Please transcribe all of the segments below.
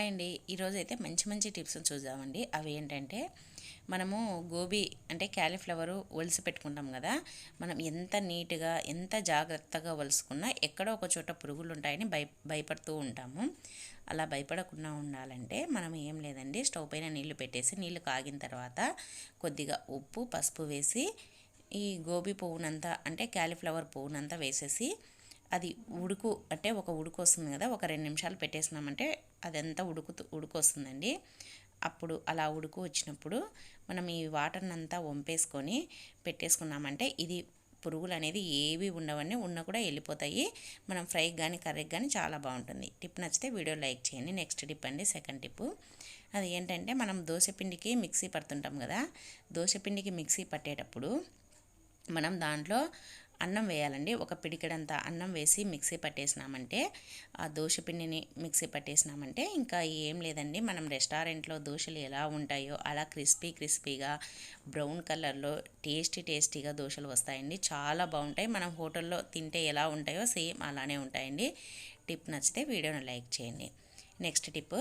Hi అండి ఈరోజు అయితే మంచి మంచి టిప్స్ చూద్దామండి. అవి ఏంటంటే మనము గోబీ అంటే క్యాలీఫ్లవరు ఒలిసి పెట్టుకుంటాం కదా. మనం ఎంత నీట్గా ఎంత జాగ్రత్తగా ఒలుసుకున్నా ఎక్కడో ఒక చోట పురుగులు ఉంటాయని భయ భయపడుతూ ఉంటాము. అలా భయపడకుండా ఉండాలంటే మనం ఏం లేదండి. స్టవ్ పైన నీళ్ళు పెట్టేసి నీళ్ళు కాగిన తర్వాత కొద్దిగా ఉప్పు పసుపు వేసి ఈ గోబీ పువ్వునంతా అంటే క్యాలీఫ్లవర్ పువ్వునంతా వేసేసి అది ఉడుకు అంటే ఒక ఉడుకు వస్తుంది కదా ఒక రెండు నిమిషాలు పెట్టేసినామంటే అదంతా ఉడుకుతూ ఉడుకొస్తుందండి. అప్పుడు అలా ఉడుకు వచ్చినప్పుడు మనం ఈ వాటర్ని అంతా వంపేసుకొని పెట్టేసుకున్నామంటే ఇది పురుగులు అనేది ఏవి ఉండవని ఉన్న కూడా వెళ్ళిపోతాయి. మనం ఫ్రైకి కానీ కర్రీకి కానీ చాలా బాగుంటుంది. టిప్ నచ్చితే వీడియో లైక్ చేయండి. నెక్స్ట్ టిప్ అండి సెకండ్ టిప్. అది ఏంటంటే మనం దోశపిండికి మిక్సీ పడుతుంటాం కదా దోశపిండికి మిక్సీ పట్టేటప్పుడు మనం దాంట్లో అన్నం వేయాలండి. ఒక పిడికెడంత అన్నం వేసి మిక్సీ పట్టేసినామంటే ఆ దోశ పిండిని మిక్సీ పట్టేసినామంటే ఇంకా ఏం లేదండి. మనం రెస్టారెంట్లో దోశలు ఎలా ఉంటాయో అలా క్రిస్పీ క్రిస్పీగా బ్రౌన్ కలర్లో టేస్టీ టేస్టీగా దోశలు వస్తాయండి. చాలా బాగుంటాయి. మనం హోటల్లో తింటే ఎలా ఉంటాయో సేమ్ అలానే ఉంటాయండి. టిప్ నచ్చితే వీడియోని లైక్ చేయండి. నెక్స్ట్ టిప్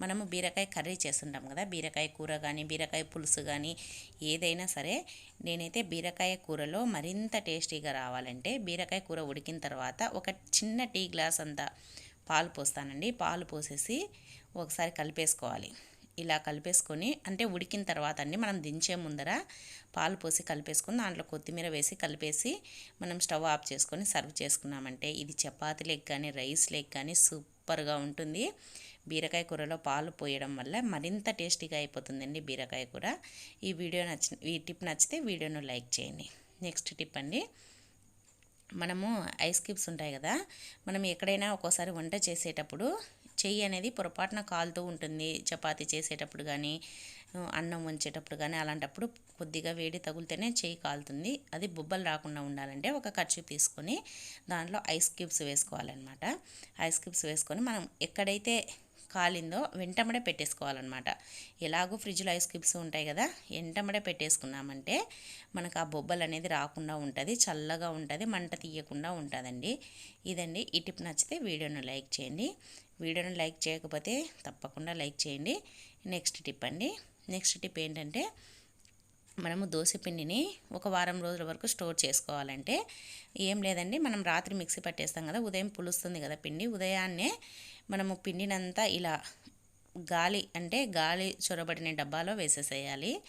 మనము బీరకాయ కర్రీ చేస్తుంటాం కదా బీరకాయ కూర కానీ బీరకాయ పులుసు కానీ ఏదైనా సరే నేనైతే బీరకాయ కూరలో మరింత టేస్టీగా రావాలంటే బీరకాయ కూర ఉడికిన తర్వాత ఒక చిన్న టీ గ్లాస్ అంతా పాలు పోస్తానండి. పాలు పోసేసి ఒకసారి కలిపేసుకోవాలి. ఇలా కలిపేసుకొని అంటే ఉడికిన తర్వాత అండి మనం దించే ముందర పాలు పోసి కలిపేసుకొని దాంట్లో కొత్తిమీర వేసి కలిపేసి మనం స్టవ్ ఆఫ్ చేసుకొని సర్వ్ చేసుకున్నామంటే ఇది చపాతీ లెగ్ కానీ రైస్ లెగ్ కానీ సూపర్గా ఉంటుంది. బీరకాయ కూరలో పాలు పోయడం వల్ల మరింత టేస్టీగా అయిపోతుందండి బీరకాయ కూర. ఈ వీడియో నచ్చి ఈ టిప్ నచ్చితే వీడియోను లైక్ చేయండి. నెక్స్ట్ టిప్ అండి మనము ఐస్ క్యూబ్స్ ఉంటాయి కదా మనం ఎక్కడైనా ఒక్కోసారి వంట చేసేటప్పుడు చెయ్యి అనేది పొరపాటున కాలుతూ ఉంటుంది. చపాతీ చేసేటప్పుడు కానీ అన్నం వంచేటప్పుడు కానీ అలాంటప్పుడు కొద్దిగా వేడి తగులితేనే చేయి కాలుతుంది. అది బుబ్బలు రాకుండా ఉండాలంటే ఒక ఖర్చు తీసుకొని దాంట్లో ఐస్ క్యూబ్స్ వేసుకోవాలన్నమాట. ఐస్ క్యూబ్స్ వేసుకొని మనం ఎక్కడైతే కాలిందో వెంటమడే పెట్టేసుకోవాలన్నమాట. ఎలాగో ఫ్రిడ్జ్లో ఐస్ క్యూబ్స్ ఉంటాయి కదా వెంటమడే పెట్టేసుకున్నామంటే మనకు ఆ బొబ్బలు అనేది రాకుండా ఉంటుంది చల్లగా ఉంటుంది మంట తీయకుండా ఉంటుందండి. ఇదండి ఈ టిప్ నచ్చితే వీడియోను లైక్ చేయండి. వీడియోను లైక్ చేయకపోతే తప్పకుండా లైక్ చేయండి. నెక్స్ట్ టిప్ అండి నెక్స్ట్ టిప్ ఏంటంటే మనము పిండిని ఒక వారం రోజుల వరకు స్టోర్ చేసుకోవాలంటే ఏం లేదండి మనం రాత్రి మిక్సీ పట్టేస్తాం కదా ఉదయం పులుస్తుంది కదా పిండి ఉదయాన్నే మనము పిండినంతా ఇలా గాలి అంటే గాలి చొరబడిన డబ్బాలో వేసేసేయాలి.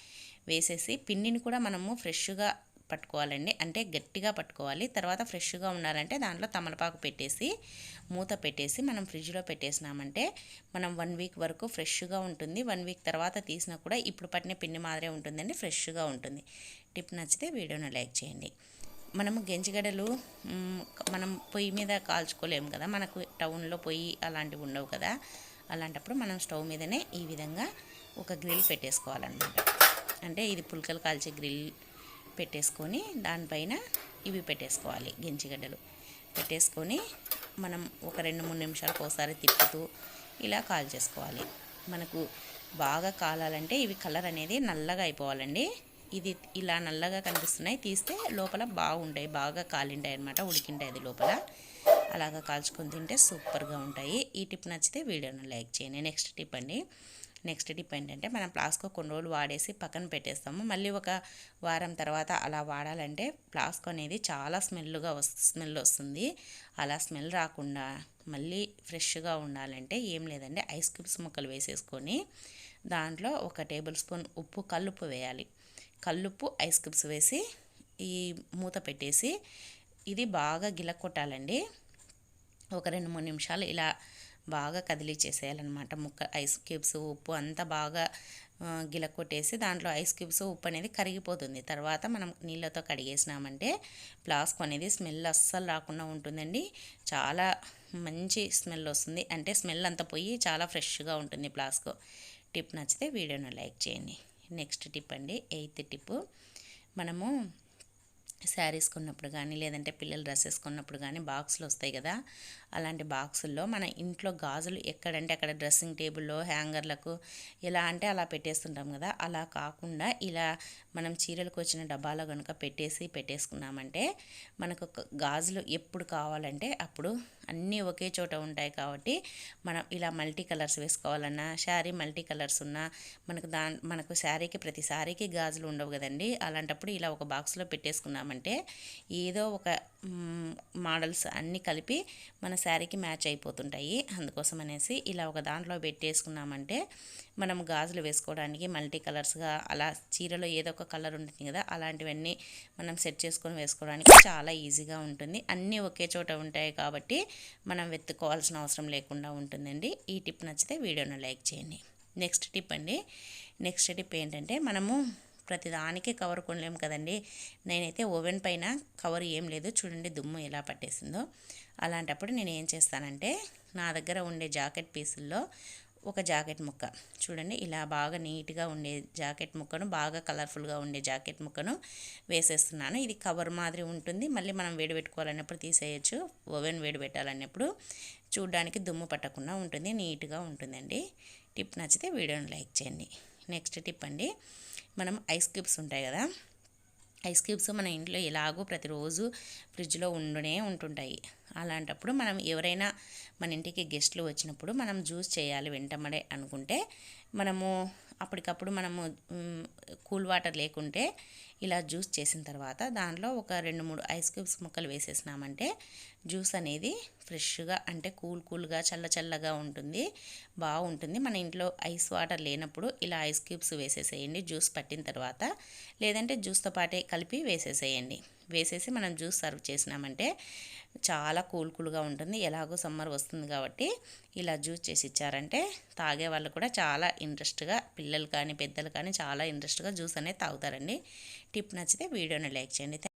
వేసేసి పిండిని కూడా మనము ఫ్రెష్గా పట్టుకోవాలండి. అంటే గట్టిగా పట్టుకోవాలి. తర్వాత ఫ్రెష్గా ఉండాలంటే దాంట్లో తమలపాకు పెట్టేసి మూత పెట్టేసి మనం ఫ్రిడ్జ్లో పెట్టేసినామంటే మనం వన్ వీక్ వరకు ఫ్రెష్గా ఉంటుంది. వన్ వీక్ తర్వాత తీసినా కూడా ఇప్పుడు పట్టిన పిండి మాదిరే ఉంటుందండి ఫ్రెష్గా ఉంటుంది. టిప్ నచ్చితే వీడియోను లైక్ చేయండి. మనము గెంజిగడలు మనం పొయ్యి మీద కాల్చుకోలేము కదా. మనకు టౌన్లో పొయ్యి అలాంటివి ఉండవు కదా. అలాంటప్పుడు మనం స్టవ్ మీదనే ఈ విధంగా ఒక గ్రిల్ పెట్టేసుకోవాలన్నమాట. అంటే ఇది పుల్కలు కాల్చే గ్రిల్ పెట్టేసుకొని దానిపైన ఇవి పెట్టేసుకోవాలి గింజగడ్డలు పెట్టేసుకొని మనం ఒక రెండు మూడు నిమిషాలకు ఒకసారి తిప్పుతూ ఇలా కాల్ చేసుకోవాలి. మనకు బాగా కాలాలంటే ఇవి కలర్ అనేది నల్లగా అయిపోవాలండి. ఇది ఇలా నల్లగా కనిపిస్తున్నాయి. తీస్తే లోపల బాగుంటాయి. బాగా కాలింటాయి అనమాట ఉడికింటాయి అది లోపల. అలాగా కాల్చుకొని తింటే సూపర్గా ఉంటాయి. ఈ టిప్ నచ్చితే వీడియోను లైక్ చేయండి. నెక్స్ట్ టిప్ అండి. నెక్స్ట్ టిప్ ఏంటంటే మనం ప్లాస్కో కొన్ని రోజులు వాడేసి పక్కన పెట్టేస్తాము. మళ్ళీ ఒక వారం తర్వాత అలా వాడాలంటే ప్లాస్కో అనేది చాలా స్మెల్గా స్మెల్ వస్తుంది. అలా స్మెల్ రాకుండా మళ్ళీ ఫ్రెష్గా ఉండాలంటే ఏం లేదండి ఐస్ క్యూబ్స్ ముక్కలు వేసేసుకొని దాంట్లో ఒక టేబుల్ స్పూన్ ఉప్పు కల్లుప్పు వేయాలి. కల్లుప్పు ఐస్ క్యూబ్స్ వేసి ఈ మూత పెట్టేసి ఇది బాగా గిలక్కొట్టాలండి. ఒక రెండు మూడు నిమిషాలు ఇలా బాగా కదిలి చేసేయాలన్నమాట ముక్క ఐస్ క్యూబ్స్ ఉప్పు అంతా బాగా గిల కొట్టేసి దాంట్లో ఐస్ క్యూబ్స్ ఉప్పు అనేది కరిగిపోతుంది. తర్వాత మనం నీళ్ళతో కడిగేసినామంటే ఫ్లాస్క్ అనేది స్మెల్ అస్సలు రాకుండా ఉంటుందండి. చాలా మంచి స్మెల్ వస్తుంది. అంటే స్మెల్ అంతా పోయి చాలా ఫ్రెష్గా ఉంటుంది ఫ్లాస్క్. టిప్ నచ్చితే వీడియోను లైక్ చేయండి. నెక్స్ట్ టిప్ అండి. Eighth tip. మనము శారీస్ కొన్నప్పుడు కానీ లేదంటే పిల్లలు డ్రెస్సెస్ కొన్నప్పుడు కానీ బాక్సులు వస్తాయి కదా. అలాంటి బాక్సుల్లో మన ఇంట్లో గాజులు ఎక్కడంటే అక్కడ డ్రెస్సింగ్ టేబుల్లో హ్యాంగర్లకు ఎలా అంటే అలా పెట్టేస్తుంటాం కదా. అలా కాకుండా ఇలా మనం చీరలకు వచ్చిన డబ్బాలో కనుక పెట్టేసి పెట్టేసుకున్నామంటే మనకు గాజులు ఎప్పుడు కావాలంటే అప్పుడు అన్నీ ఒకే చోట ఉంటాయి కాబట్టి మనం ఇలా మల్టీ కలర్స్ వేసుకోవాలన్నా శారీ మల్టీ కలర్స్ ఉన్నా మనకు దా మనకు శారీకి ప్రతి శారీకి గాజులు ఉండవు కదండి. అలాంటప్పుడు ఇలా ఒక బాక్స్లో పెట్టేసుకున్నామంటే ఏదో ఒక మోడల్స్ అన్నీ కలిపి మన శారీకి మ్యాచ్ అయిపోతుంటాయి. అందుకోసం అనేసి ఇలా ఒక దాంట్లో పెట్టేసుకున్నామంటే మనం గాజులు వేసుకోవడానికి మల్టీ కలర్స్గా అలా చీరలో ఏదో ఒక కలర్ ఉంటుంది కదా అలాంటివన్నీ మనం సెట్ చేసుకొని వేసుకోవడానికి చాలా ఈజీగా ఉంటుంది. అన్నీ ఒకే చోట ఉంటాయి కాబట్టి మనం వెతుక్కోవాల్సిన అవసరం లేకుండా ఉంటుందండి. ఈ టిప్ నచ్చితే వీడియోను లైక్ చేయండి. నెక్స్ట్ టిప్ అండి. నెక్స్ట్ టిప్ ఏంటంటే మనము ప్రతిదానికి కవర్ కొనలేము కదండి. నేనైతే ఓవెన్ పైన కవర్ ఏం లేదు. చూడండి దుమ్ము ఎలా పట్టేసిందో. అలాంటప్పుడు నేను ఏం చేస్తానంటే నా దగ్గర ఉండే జాకెట్ పీసుల్లో ఒక జాకెట్ ముక్క చూడండి ఇలా బాగా నీట్గా ఉండే జాకెట్ ముక్కను బాగా కలర్ఫుల్గా ఉండే జాకెట్ ముక్కను వేసేస్తున్నాను. ఇది కవర్ మాదిరి ఉంటుంది. మళ్ళీ మనం వేడి పెట్టుకోవాలన్నప్పుడు తీసేయచ్చు. ఓవెన్ వేడి పెట్టాలన్నప్పుడు చూడడానికి దుమ్ము పట్టకుండా ఉంటుంది. నీట్గా ఉంటుందండి. టిప్ నచ్చితే వీడియోని లైక్ చేయండి. నెక్స్ట్ టిప్ అండి. మనం ఐస్ క్యూబ్స్ ఉంటాయి కదా? ఐస్ క్యూబ్స్ మన ఇంట్లో ఎలాగో ప్రతిరోజు ఫ్రిడ్జ్లో ఉండునే ఉంటుంటాయి. అలాంటప్పుడు మనం ఎవరైనా మన ఇంటికి గెస్ట్లు వచ్చినప్పుడు మనం జ్యూస్ చేయాలి వెంటమడే అనుకుంటే మనము అప్పటికప్పుడు మనము కూల్ వాటర్ లేకుంటే ఇలా జ్యూస్ చేసిన తర్వాత దాంట్లో ఒక రెండు మూడు ఐస్ క్యూబ్స్ ముక్కలు వేసేసినామంటే జ్యూస్ అనేది ఫ్రెష్గా అంటే కూల్ కూల్గా చల్ల చల్లగా ఉంటుంది బాగుంటుంది. మన ఇంట్లో ఐస్ వాటర్ లేనప్పుడు ఇలా ఐస్ క్యూబ్స్ వేసేసేయండి జ్యూస్ పట్టిన తర్వాత. లేదంటే జ్యూస్తో పాటే కలిపి వేసేసేయండి. వేసేసి మనం జ్యూస్ సర్వ్ చేసినామంటే చాలా కూల్ కూల్గా ఉంటుంది. ఎలాగో సమ్మర్ వస్తుంది కాబట్టి ఇలా జ్యూస్ చేసి ఇచ్చారంటే తాగే వాళ్ళు కూడా చాలా ఇంట్రెస్ట్గా పిల్లలు కానీ పెద్దలు కానీ చాలా ఇంట్రెస్ట్గా జ్యూస్ అనేది తాగుతారండి. టిప్ నచ్చితే వీడియోని లైక్ చేయండి.